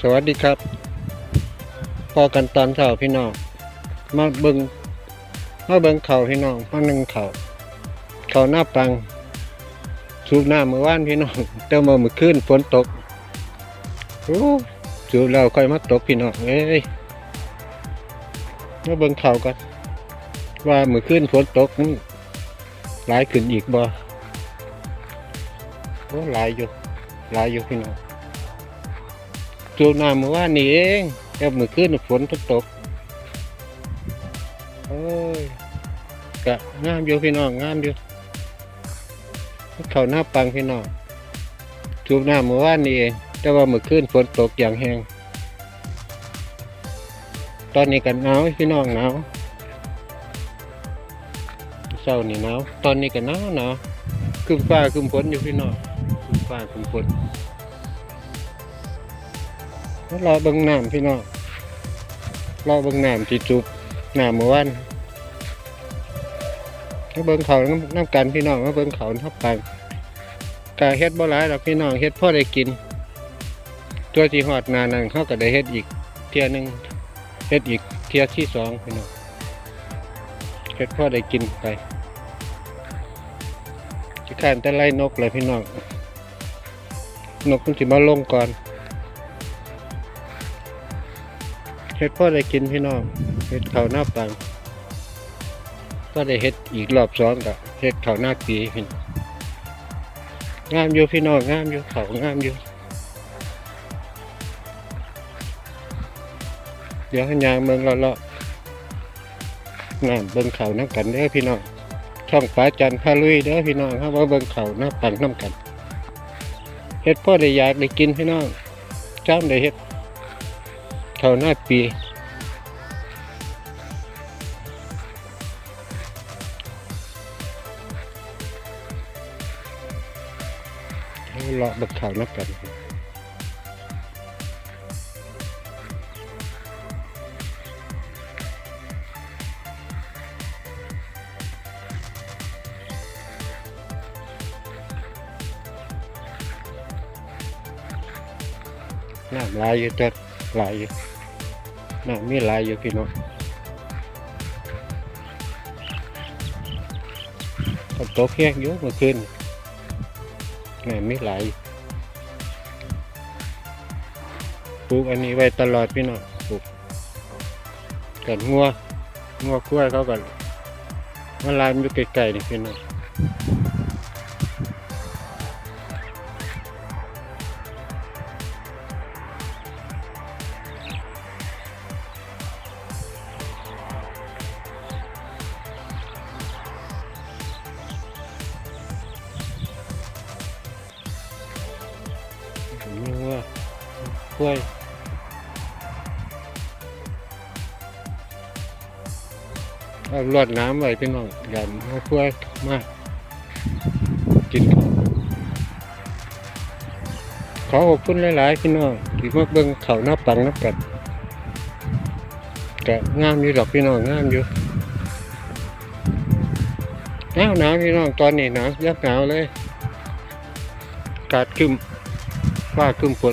สวัสดีครับพอกันตอนเช้าพี่น้อง มาเบิงมาเบิงเขาพี่น้องมาหนึ่งเขาเขาหน้าปังสูบหน้ำเมื่อวานพี่น้องแต่มมาเมื่อคืนฝนตกโอ้สูบแล้วค่อยมาตกพี่น้องเอ้ยมาเบิงเขากันว่าเมื่อคืนฝนตกมันหลายขึ้นอีกบ่โอ้หลายอยู่หลายอยู่พี่น้อง จูน้ำเมื่อวานนี้เองแต่เมื่อคืนฝนตกตกโอ้ยกะงามอยู่พี่น้องงามอยู่เขาหน้าปังพี่น้องจูน้ำเมื่อวานนี้เองแต่ว่าเมื่อคืนฝนตกอย่างแห้งตอนนี้กันหนาวพี่น้องหนาวเช้านี่หนาวตอนนี้กันหนาวหนาวครึมฟ้าครึมฝนอยู่พี่น้องครึมฟ้าครึมฝน รอเบิ่งน้ำพี่น้องรอเบิ่งน้ำที่จุบน้ำเมื่อวานมาเบิ่งเขาน้ำน้ำกันพี่น้องมาเบิ่งเขาทับปังกาเฮ็ดบ่หลายดอกพี่น้องเฮ็ดพ่อได้กิน ตัวที่หอดนานั่นเขาก็ได้เฮ็ดอีก เทียหนึ่งเฮ็ดอีกเทียที่สองพี่น้องเฮ็ดพ่อได้กินไปจะขานแต่ไล่นกเลยพี่น้องนกมันสิมาลงก่อน เฮ็ดพ่อได้กินพี่น้องเฮ็ดเขาหน้าปังก็ได้เฮ็ดอีกรอบสองกับเฮ็ดเขาหน้าปีพี่งามอยู่พี่น้องงามอยู่เขางามอยู่เดี๋ยวให้ยางเมืองเลาะๆงามเบิ่งเขาน้ำกันเด้อพี่น้องช่องฟ้าจันทร์พาลุยเด้อพี่น้องครับว่าเบิ่งเขาหน้าปังน้ำกันเฮ็ดพ่อได้อยากได้กินพี่น้องจ้ามได้เฮ็ด เขาหน้าปีเลาะบักเขานับกันน้ำลายอยู่จัด ลายอยู่นะมีหลายอยู่พี่น้องฝนตกแห้งอยู่เมื่อคืนน่ะมีหลายปลูกอันนี้ไว้ตลอดพี่น้องปลูกกันงัวงัวกล้วยเขากันมาลามอยู่ไกลๆนี่พี่น้อง กล้วย เอาลวดน้ำไว้พี่น้องอย่างัวกล้วยมาก กินขอขอบคุณหลาย ๆ พี่น้องที่มาเบิ่งเขาหน้าปังนับกันกะงามอยู่ดอกพี่น้องงามอยู่หนาวหนาวพี่น้องตอนนี้หนาวยักหนาวเลยกาดขึ้นฟ้าขึ้นฝน